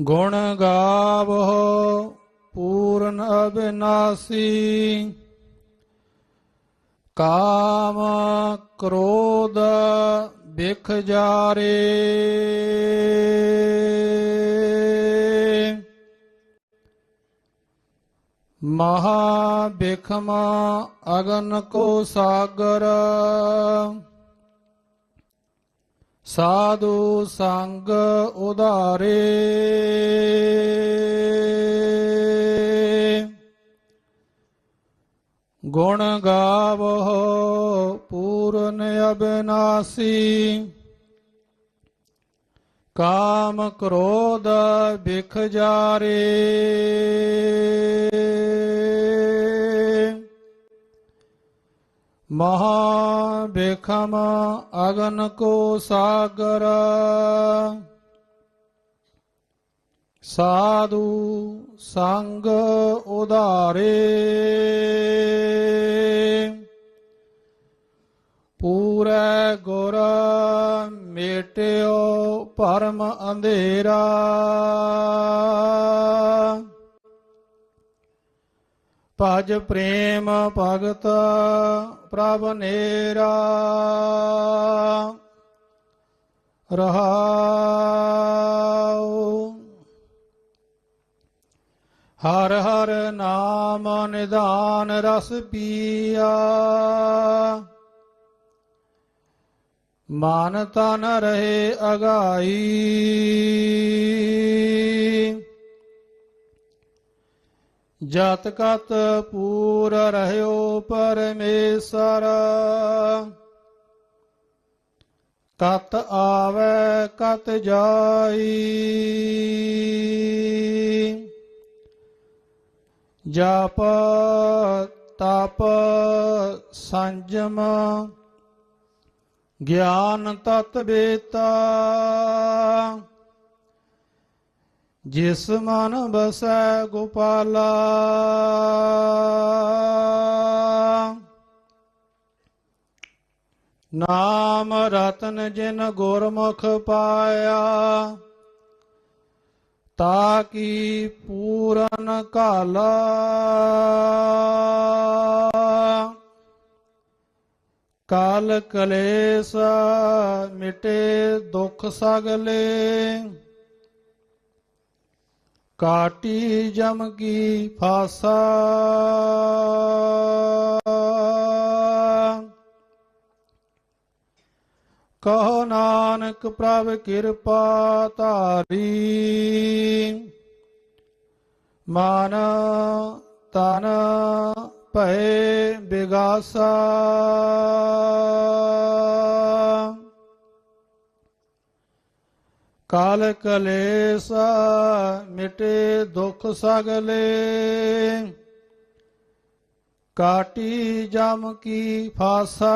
ਗੁਣ ਗਾਵੋ ਪੂਰਨ ਅਬਿਨਾਸੀ। ਕਾਮ ਕ੍ਰੋਧ ਬਿਖ ਜਾਰੇ। ਮਹਾ ਬਿਖਮਾ ਅਗਨ ਕੋ ਸਾਗਰ। ਸਾਧੂ ਸੰਗ ਉਧਾਰੇ। ਗੁਣ ਗਾਵੋ ਪੂਰਨ ਅਬਿਨਾਸੀ। ਕਾਮ ਕ੍ਰੋਧ ਬਿਖ ਜਾਰੇ। ਮਹਾ ਬੇਖਮ ਅਗਨ ਕੋ ਸਾਗਰ। ਸਾਧੂ ਸੰਗ ਉਧਾਰੇ। ਪੂਰੇ ਗੁਰ ਮੇਟਿਓ ਪਰਮ ਅੰਧੇਰਾ। ਭਜ ਪ੍ਰੇਮ ਭਗਤ ਪ੍ਰਭ ਨੇਰਾ। ਰਹਾਉ। ਹਰ ਹਰ ਨਾਮ ਨਿਧਾਨ ਰਸ ਪੀਆ। ਮਨ ਤਨ ਰਹੇ ਅਗਾਈ। ਜਤ ਕਤ ਪੂਰ ਰਹਿਓ ਪਰਮੇਸ਼ਰ। ਕਤ ਆਵੇ, ਕਤ ਜਾਈ। ਜਪ, ਤਪ, ਸੰਜਮ, ਗਿਆਨ ਤਤ ਬੇਤਾ। ਜਿਸ ਮਨ ਬਸੈ ਗੋਪਾਲਾ। ਨਾਮ ਰਤਨ ਜਿਨ ਗੁਰਮੁਖ ਪਾਇਆ, ਤਾ ਕੀ ਪੂਰਨ ਕਾਲਾ ਕਾਲ ਕਲੇਸ਼ ਮਿਟੇ ਦੁਖ ਸਗਲੇ ਕਾਟੀ ਜਮ ਕੀ ਫਾਸਾ। ਕਹੋ ਨਾਨਕ ਪ੍ਰਭ ਕਿਰਪਾ ਧਾਰੀ। ਮਨ ਤਨ ਭਏ ਬਿਗਾਸਾ। ਕਾਲ ਕਲੇਸ਼ ਮਿਟੇ ਦੁਖ ਸਗਲੇ। ਕਾਟੀ ਜਮ ਕੀ ਫਾਸਾ।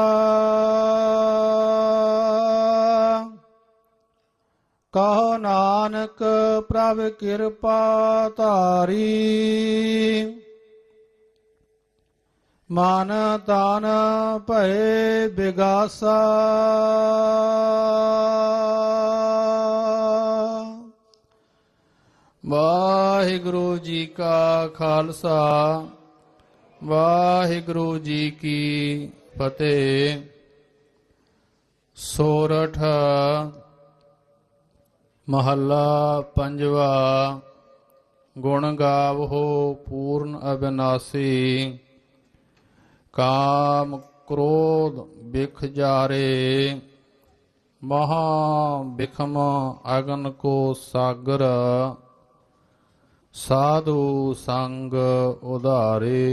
ਕਹੋ ਨਾਨਕ ਪ੍ਰਭ ਕਿਰਪਾ ਧਾਰੀ। ਮਨ ਤਨ ਭਏ ਬਿਗਾਸਾ। ਵਾਹਿਗੁਰੂ ਜੀ ਕਾ ਖਾਲਸਾ, ਵਾਹਿਗੁਰੂ ਜੀ ਕੀ ਫਤਿਹ। ਸੋਰਠ ਮਹੱਲਾ ਪੰਜਵਾ, ਗੁਣ ਗਾਵੋ ਪੂਰਨ ਅਬਿਨਾਸੀ। ਕਾਮ ਕ੍ਰੋਧ ਬਿਖ ਜਾਰੇ, ਮਹਾ ਬਿਖਮ ਅਗਨ ਕੋ ਸਾਗਰ। ਸਾਧੂ ਸੰਗ ਉਧਾਰੇ।